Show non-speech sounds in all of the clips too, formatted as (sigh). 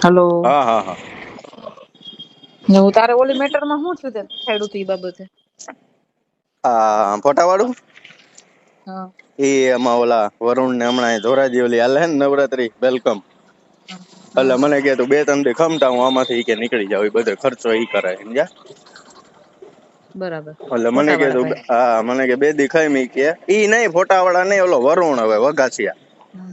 Hello. હા હા હા. ને હું તારે ઓલી મેટરમાં શું થયું તે છેડું ઈ બાબતે? આ ફોટાવાળું? હા. એ એમાં ઓલા વરુણ ને હમણાં ધોરાજી ઓલી હાલે ને નવરાત્રી વેલકમ. એટલે મને કે તું બે ત્રણ દી ખમતા હું આમાંથી ઈ કે નીકળી જાવ એ બધો ખર્ચો ઈ કરે સમજ્યા? બરાબર. એટલે મને કે તું હા મને કે બે દી ખાઈ મી કે. ઈ નહીં ફોટાવાળા નહીં ઓલો વરુણ હવે વગાસિયા હમ.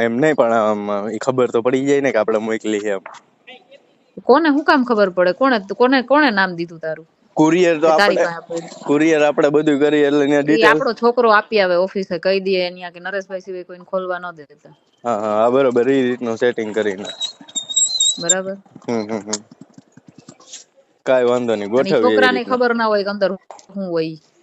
એમ નહીં પણ ખબર તો પડી જાય ને કે આપણે મોકલી છે એમ. કોને હું કામ ખબર પડે? કોને કોને કોને નામ દીધું તારું? કુરિયર તો આપણે કુરિયર આપણે બધું કરીએ એટલે એની ડિટેલ આપણો છોકરો આપી આવે ઓફિસે કહી દે અહીંયા કે નરેશભાઈ સિવાય કોઈને ખોલવા ન દેતા હા હા બરોબર. એ રીતનું સેટિંગ કરીને. બરાબર. હમ હમ હમ. કાઈ વાંધો નહીં ગોઠવીએ છોકરાને ખબર ના હોય કે અંદર શું હોય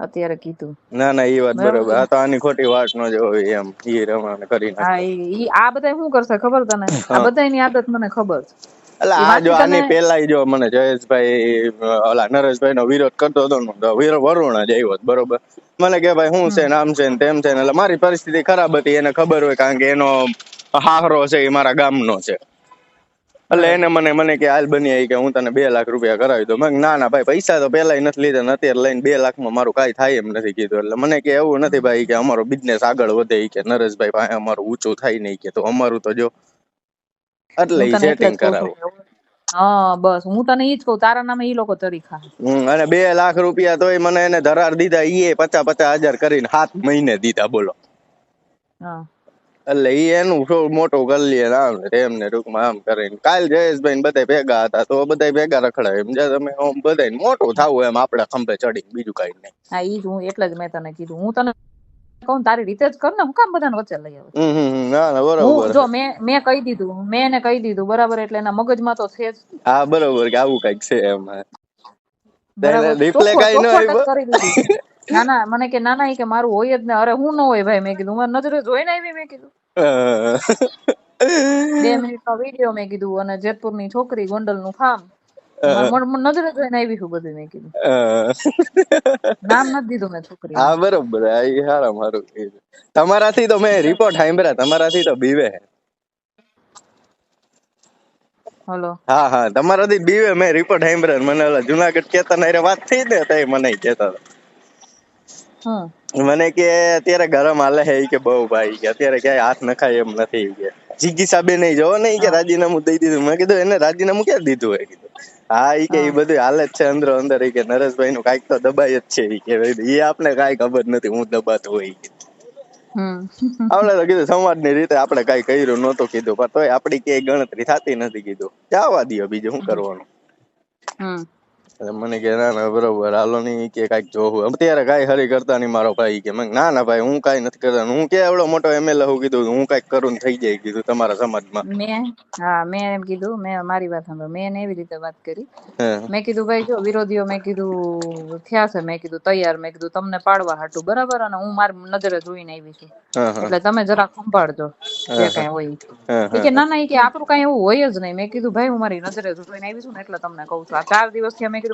અત્યારે કીધું. ના ના એ વાત બરોબર. આ તો આની ખોટી વાટ ન જોવી એમ. ઈ રમણ કરી હા ઈ આ બધા શું કરશે ખબર તને? આ બધાની આદત મને ખબર છે. એટલે આ જો આની પેલા જો મને જયેશભાઈ ઓલા નરેશભાઈ નો વિરોધ કરતો હતો ને વીર વરુણ જ આવ્યો બરોબર? મને કે ભાઈ શું છે ને આમ છે ને તેમ છે ને એટલે મારી પરિસ્થિતિ ખરાબ હતી એને ખબર હોય કારણ કે એનો હાહરો છે એ મારા ગામનો છે. એટલે એને મને મને કે હાલ બની આવી કે હું તને બે લાખ રૂપિયા કરાવી દઉં. મેં ના ના ભાઈ પૈસા તો પેલા નથી લીધા નથી એટલે લઈને બે લાખમાં મારું કાંઈ થાય એમ નથી કીધું. એટલે મને કે એવું નથી ભાઈ કે અમારો બિઝનેસ આગળ વધે કે નરેશભાઈ ભાઈ અમારું ઊંચું થાય નહીં કે તો અમારું તો જો. એટલે સેટિંગ કરાવું. હા બસ હું તને ઈ જ કહું તારા નામે ઈ લોકો તરીખા. અને બે લાખ રૂપિયા તોય મને એને ધરાર દીધા ઈ પચાસ પચાસ હજાર કરીને સાત મહિને દીધા બોલો. હા. એટલે ઈ એનું મોટું કરી લઈએ આમ ને ટૂંકમાં આમ કરીને. કાલ જયેશભાઈ ને બધા ભેગા હતા તો બધા ભેગા રખડાય. એમ જે તમે આમ બધા મોટું થાવું એમ આપડે ખંભે ચડી બીજું કઈ નહીં. હા ઈ જ હું એટલે જ મેં તને કીધું. હું તને કહું તારી રીતે જ કર ને હું કામ બધાને વચ્ચે લઈ આવું. ના ના બરાબર. જો મેં મેં કહી દીધું મેં એને કહી દીધું બરાબર એટલે એના મગજમાં તો છે જ. હા બરોબર કે આવું કંઈક છે એમ. રિપ્લે કઈ ન આવ્યો. (laughs) ના ના મને કે ના ના કે મારું હોય જ ને. અરે હું ન હોય ભાઈ મેં કીધું. મારી નજરે જોઈને આવી મેં કીધું. બે મિનિટ વીડિયો મેં કીધું અને જેતપુરની છોકરી ગોંડલનું ફાર્મ નજરે જોઈને આવી છું બધું મેં કીધું. નામ નથી દીધું મેં છોકરી હા બરોબર. હારામાં હારું તમારાથી તો મેં રિપોર્ટ સાંભળ્યા તમારાથી તો બીવે હલો. હા હા. તમારાથી બીવે મેં રિપોર્ટ સાંભળ્યા મને ઓલા જુનાગઢ કેતા હારે વાત થઈ ને તે મને કેતા હતા. મને કે અત્યારે ગરમ હાલે હે કે બહુ ભાઈ કે અત્યારે ક્યાંય હાથ નખાય એમ નથી કે. જીગી સાબે નહીં જોવો ને કે રાજીનામું દઈ દીધું. મેં કીધું એને રાજીનામું ક્યાં દીધું હોય? કીધું. હા ઈ કે ઈ બધું હાલે જ છે અંદર અંદર. કે નરેશભાઈ નું કાંઈક તો દબાય જ છે ઈ કે. એ આપને કાંઈ ખબર નથી હું દબાતો હોય આપણે તો કીધું સમાજની રીતે આપણે કાંઈ કર્યું નહોતું કીધું પણ તોય આપડી ક્યાંય ગણતરી થતી નથી કીધું. જવા દિયો બીજું શું કરવાનું? મને કે ના ના બરોબર હાલો નહીં કે કાંઈક જોવું અત્યારે કાંઈ હરી કરતા નહીં મારો ભાઈ કે મેં ના ના ભાઈ હું કાંઈ નથી કરતા. હું કે એવડો મોટો એમએલએ હું કીધું હું કાંઈક કરું થઈ જાય કીધું તમારા સમાજમાં. મેં હા મેં એમ કીધું મેં મારી વાત સાંભળો મેં એને એવી રીતે વાત કરી. મેં કીધું ભાઈ જો વિરોધીઓ મેં કીધું થયા છે મેં કીધું તૈયાર મેં કીધું તમને પાડવા હાટું બરાબર? અને હું મારી નજરે જોઈને આવી છું. એટલે તમે જરા સંભાળજો જે કઈ હોય કે ના ના કે આપણું કઈ એવું હોય જ નહીં. મેં કીધું ભાઈ હું મારી નજરે જોઈને આવી છું ને એટલે તમને કહું છું. આ ચાર દિવસથી મેં કીધું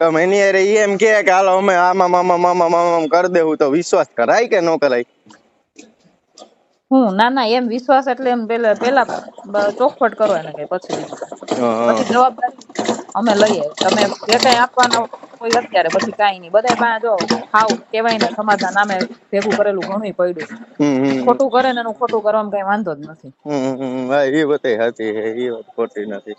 તમે એની હારે એમ કે હાલો અમે આમાં મામા મામા મામા કરી દેવું તો વિશ્વાસ કરાય કે ન કરાય? હું? ના ના એમ વિશ્વાસ એટલે એમ પેલા પેલા ચોખવટ કરો એને કઈ પછી. પછી જવાબદારી અમે લઈએ. તમે જે કઈ આપવાના કોઈ અત્યારે પછી કઈ નહીં. બધા પાસે જો હાવ કેવાય ને સમાજના નામે ભેગું કરેલું ઘણું પડ્યું. ખોટું કરે ને એનું ખોટું કરવામાં કઈ વાંધો જ નથી. એ વાત સાચી એ વાત ખોટી નથી.